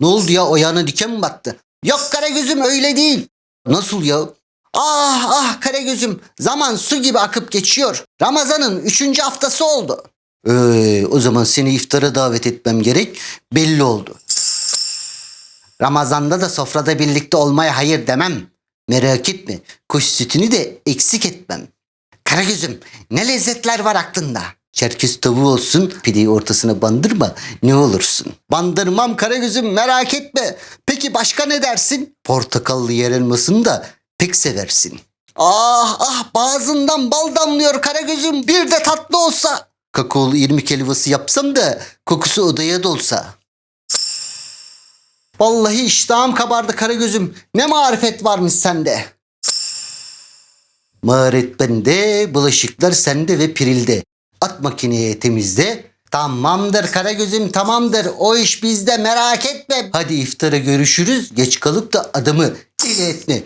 Ne oldu ya ayağına diken mi battı? Yok Karagöz'üm öyle değil. Nasıl ya? Ah ah Karagöz'üm zaman su gibi akıp geçiyor. Ramazan'ın üçüncü haftası oldu. Ee, o zaman seni iftara davet etmem gerek belli oldu. Ramazan'da da sofrada birlikte olmaya hayır demem. Merak etme kuş sütünü de eksik etmem. Karagöz'üm ne lezzetler var aklında. Çerkez tavuğu olsun pideyi ortasına bandırma ne olursun. Bandırmam Karagöz'üm merak etme. Peki başka ne dersin? Portakallı yer elmasını da pek seversin. Ah ah bazından bal damlıyor Karagöz'üm bir de tatlı olsa. Kakaolu irmik helvası yapsam da kokusu odaya dolsa. Vallahi iştahım kabardı Karagöz'üm. Ne marifet varmış sende. Maharet bende, bulaşıklar sende ve pirilde. At makineye temizle. Tamamdır Karagöz'üm tamamdır. O iş bizde merak etme. Hadi iftara görüşürüz. Geç kalıp da adamı deli etme.